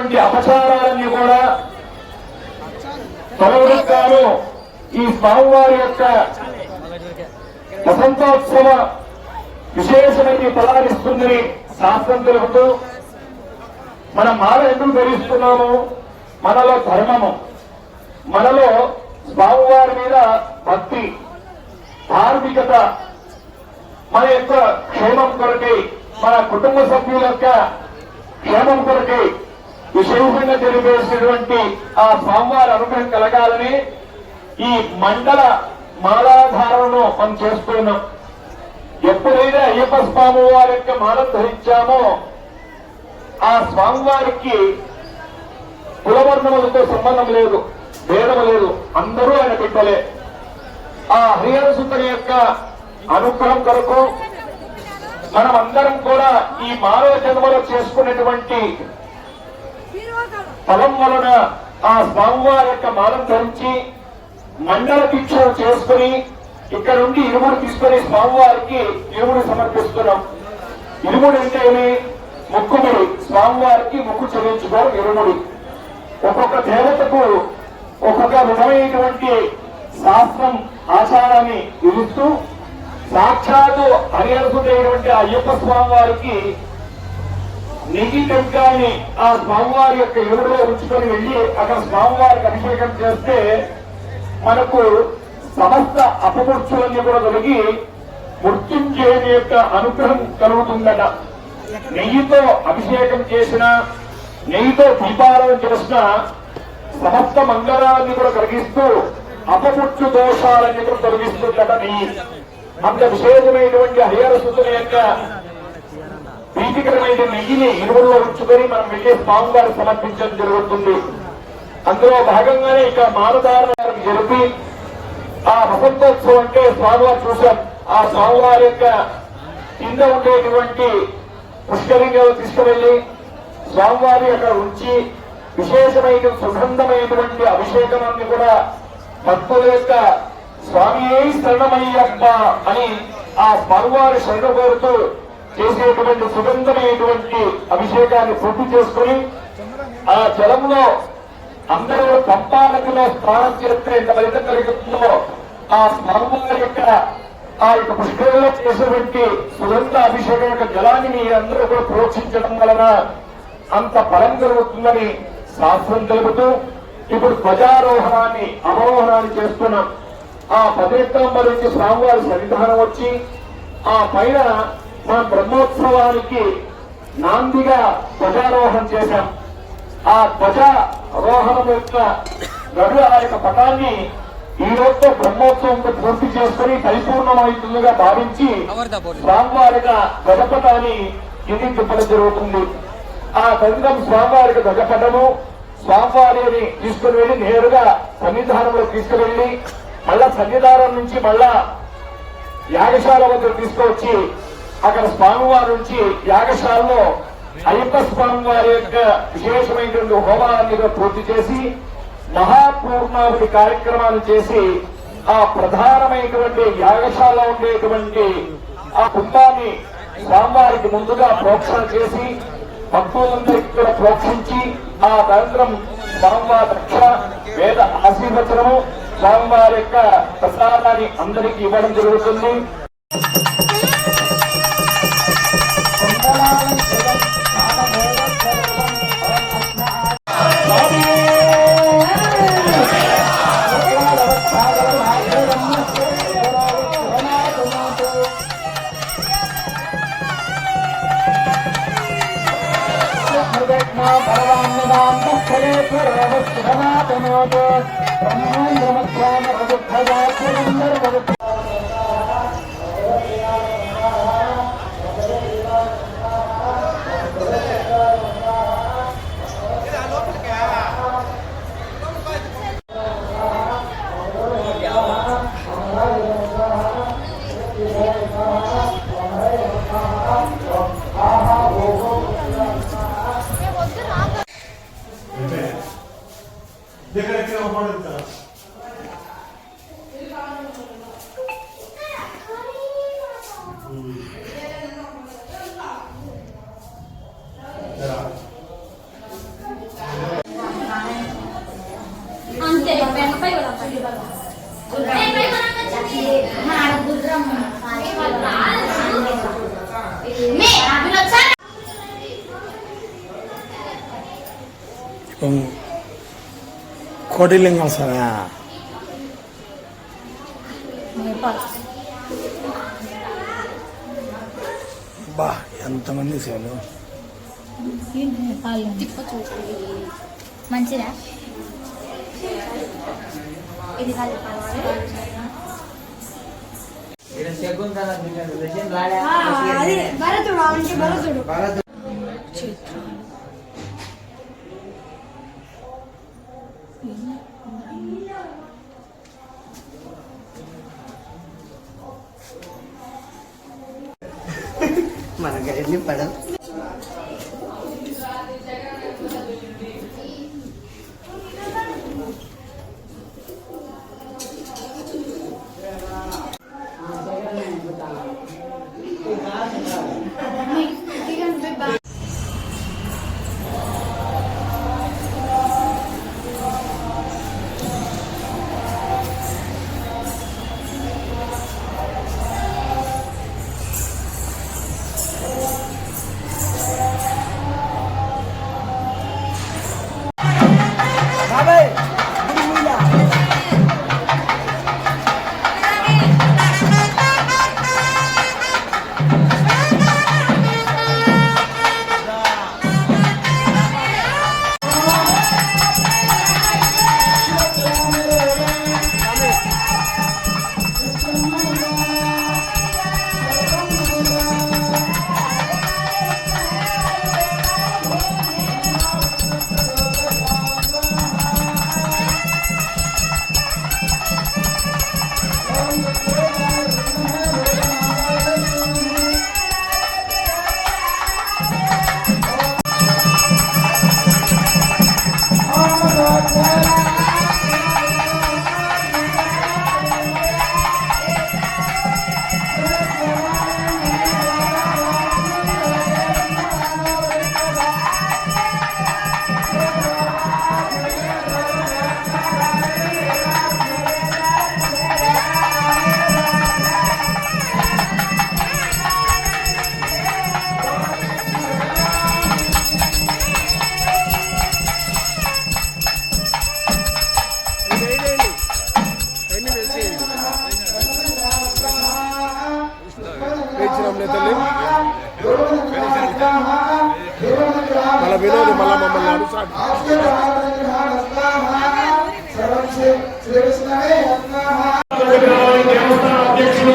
అపచారాలన్నీ కూడా తొలగిస్తాను. ఈ స్వామివారి యొక్క వసంతోత్సవ విశేషమైన తలారిస్తుందని శాస్త్రం తెలుపుతూ మనం మాల ఎందుకు ధరిస్తున్నాము? మనలో ధర్మము మనలో స్వామివారి మీద భక్తి ధార్మికత మన యొక్క క్షేమం కొరకై మన కుటుంబ సభ్యుల యొక్క క్షేమం కొరకై విశేషంగా తెలియజేసినటువంటి ఆ స్వామివారి అనుగ్రహం కలగాలని ఈ మండల మాలాధారణను మనం చేస్తున్నాం. ఎప్పుడైతే అయ్యప్ప స్వామి వారి యొక్క మాల ధరించామో ఆ స్వామివారికి కులవర్ణములతో సంబంధం లేదు భేదం లేదు అందరూ ఆయన బిడ్డలే. ఆ హరిహర సుందరి యొక్క అనుగ్రహం కొరకు మనం అందరం కూడా ఈ మానవ జన్మలో చేసుకునేటువంటి ఫలం వలన ఆ స్వామివారి యొక్క మాలం ధరించి మండల దీక్షలు చేసుకుని ఇక్కడ నుండి ఇరుముడు తీసుకుని స్వామివారికి ఇరుముడు సమర్పిస్తున్నాం. ఇరుముడు అంటే ముక్కుముడి. స్వామివారికి ముక్కు చెల్లించుకోవడం ఇరుముడి. ఒక్కొక్క దేవతకు ఒక్కొక్క విధమైనటువంటి శాస్త్రం ఆచారాన్ని విధిస్తూ సాక్షాత్తు హరిహరసుడైనటువంటి అయ్యప్ప స్వామి వారికి నెగి టెంకాయని ఆ స్వామివారి యొక్క ఎదురులో ఉంచుకొని వెళ్ళి అక్కడ స్వామివారికి అభిషేకం చేస్తే మనకు సమస్త అపమృత్యులన్నీ కూడా తొలగి మృత్యుంజయుని యొక్క అనుగ్రహం కలుగుతుందట. నెయ్యితో అభిషేకం చేసిన నెయ్యితో దీపారాధన చేసిన సమస్త మంగళాన్ని కూడా కలిగిస్తూ అపమృత్యు దోషాలన్నీ కూడా తొలగిస్తుందట నెయ్యి. అంత విశేషమైనటువంటి హరిహర సుతుల యొక్క ప్రీతికరమైన నెయ్యిని ఇరువుల్లో ఉంచుకొని మనం వెళ్ళి స్వామివారి సమర్పించడం జరుగుతుంది. అందులో భాగంగానే ఇక మానదారుల జరిపి ఆ వసంతోత్సవం అంటే స్వామివారు చూశాం ఆ స్వామివారి యొక్క కింద ఉండేటువంటి పుష్కరంగా తీసుకువెళ్ళి స్వామివారి అక్కడ ఉంచి విశేషమైన సుగంధమైనటువంటి అభిషేకాన్ని కూడా భక్తుల యొక్క స్వామి శరణమయ్యప్ప అని ఆ స్వామివారి శరణ కోరుతూ చేసేటువంటి సుగంధమైనటువంటి అభిషేకాన్ని పూర్తి చేసుకుని ఆ జలంలో అందరూ పంపానదిలో స్నానం చేస్తే ఎంత ఫలితం కలుగుతుందో ఆ స్వామివారి యొక్క ఆ యొక్క పుష్కరంలో చేసేటువంటి సుగంధ అభిషేకం యొక్క జలాన్ని మీరందరూ కూడా ప్రోక్షించడం వలన అంత బలం కలుగుతుందని శాస్త్రం తెలుపుతూ ఇప్పుడు ధ్వజారోహణాన్ని అవరోహణాన్ని చేస్తున్నాం. ఆ పదిహెట్టంబ నుంచి స్వామివారి సన్నిధానం వచ్చి ఆ పైన మా బ్రహ్మోత్సవానికి నాందిగా ధ్వజారోహణం చేశాం. ఆ ధ్వజారోహణం యొక్క గడు ఆ యొక్క పటాన్ని ఈ రోజుతో బ్రహ్మోత్సవంతో పూర్తి చేసుకుని పరిపూర్ణమవుతుందిగా భావించి స్వామివారిగా గజపటాన్ని కిందికి జరుగుతుంది. ఆ గంగం స్వామివారికి గజపటము స్వామివారిని తీసుకుని వెళ్ళి నేరుగా సన్నిధానంలో తీసుకువెళ్ళి మళ్ళా సన్నిధానం నుంచి మళ్ళా యాగశాల వద్ద తీసుకువచ్చి అక్కడ స్వామివారి నుంచి యాగశాలలో అయ్యప్ప స్వామి వారి యొక్క విశేషమైనటువంటి హోమాన్ని పూర్తి చేసి మహాపూర్ణావతి కార్యక్రమాలు చేసి ఆ ప్రధానమైనటువంటి యాగశాల ఉండేటువంటి ఆ కుంభాన్ని స్వామివారికి ముందుగా ప్రోక్షణ చేసి భక్తులందరికీ కూడా ప్రోక్షించి ఆ అనంతరం స్వామివారి రక్ష వేద ఆశీర్వచనము స్వామివారి యొక్క ప్రసాదాన్ని అందరికీ ఇవ్వడం జరుగుతుంది. దగ్గర కోటిలింగం స్వామి బా ఎంతమంది సేవలు. మంచిదా? ఇది కాదు. భరతుడు. అంటే భరతుడు మనకి ఎన్ని తల్లి. మన వినోద్ మళ్ళీ మమ్మల్ని అడుగుతాడు. దేవస్థాన అధ్యక్షులు